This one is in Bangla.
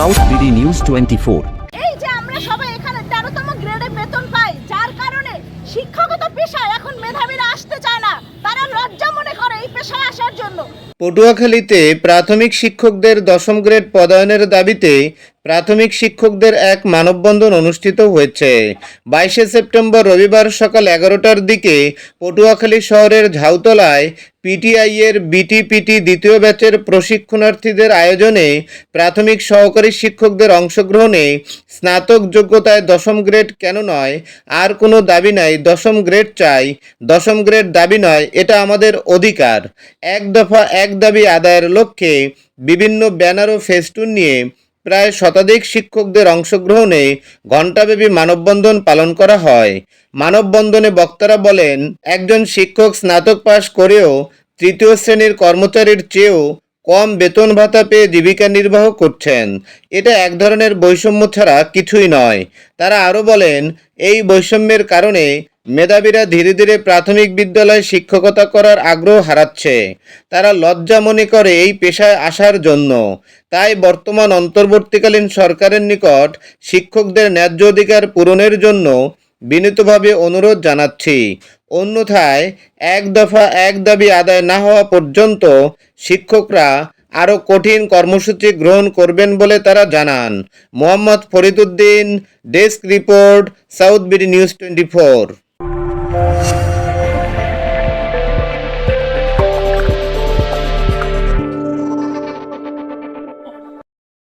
South BD news twenty four এই যে আমরা সবাই এখানে তেরোতম গ্রেডে বেতন পাই যার কারণে শিক্ষাগত পেশায় এখন মেধাবীরা আসতে চায় না। তারা লজ্জা মনে করে এই পেশায় আসার জন্য। পটুয়াখালীতে প্রাথমিক শিক্ষকদের দশম গ্রেড পদায়নের দাবিতে প্রাথমিক শিক্ষকদের এক মানববন্ধন অনুষ্ঠিত হয়েছে। বাইশে সেপ্টেম্বর রবিবার সকাল এগারোটার দিকে পটুয়াখালী শহরের ঝাউতলায় পিটিআই এর বিটিপিটি দ্বিতীয় ব্যাচের প্রশিক্ষণার্থীদের আয়োজনে প্রাথমিক সহকারী শিক্ষকদের অংশগ্রহণে স্নাতক যোগ্যতায় দশম গ্রেড কেন নয়, আর কোনো দাবি নাই, দশম গ্রেড চাই, দশম গ্রেড দাবি নয়, এটা আমাদের অধিকার। এক দফা এক দাবি আদায়ের লক্ষ্যে বিভিন্ন ব্যানার ও ফেস্টুন নিয়ে প্রায় শতাধিক শিক্ষকদের অংশগ্রহণে ঘণ্টাব্যাপী মানববন্ধন পালন করা হয়। মানববন্ধনে বক্তারা বলেন, একজন শিক্ষক স্নাতক পাশ করেও তৃতীয় শ্রেণির কর্মচারীর চেয়েও কম বেতন ভাতা পেয়ে জীবিকা নির্বাহ করছেন। এটা এক ধরনের বৈষম্য ছাড়া কিছুই নয়। তারা আরও বলেন, এই বৈষম্যের কারণে মেধাবীরা ধীরে ধীরে প্রাথমিক বিদ্যালয়ে শিক্ষকতা করার আগ্রহ হারাচ্ছে। তারা লজ্জা মনে করে এই পেশায় আসার জন্য। তাই বর্তমান অন্তর্বর্তীকালীন সরকারের নিকট শিক্ষকদের ন্যায্য অধিকার পূরণের জন্য বিনীতভাবে অনুরোধ জানাচ্ছি। অন্যথায় এক দফা এক দাবি আদায় না হওয়া পর্যন্ত শিক্ষকরা আরও কঠিন কর্মসূচি গ্রহণ করবেন বলে তারা জানান। Mohammad Fariduddin desk report, South BD news twenty four. Bye.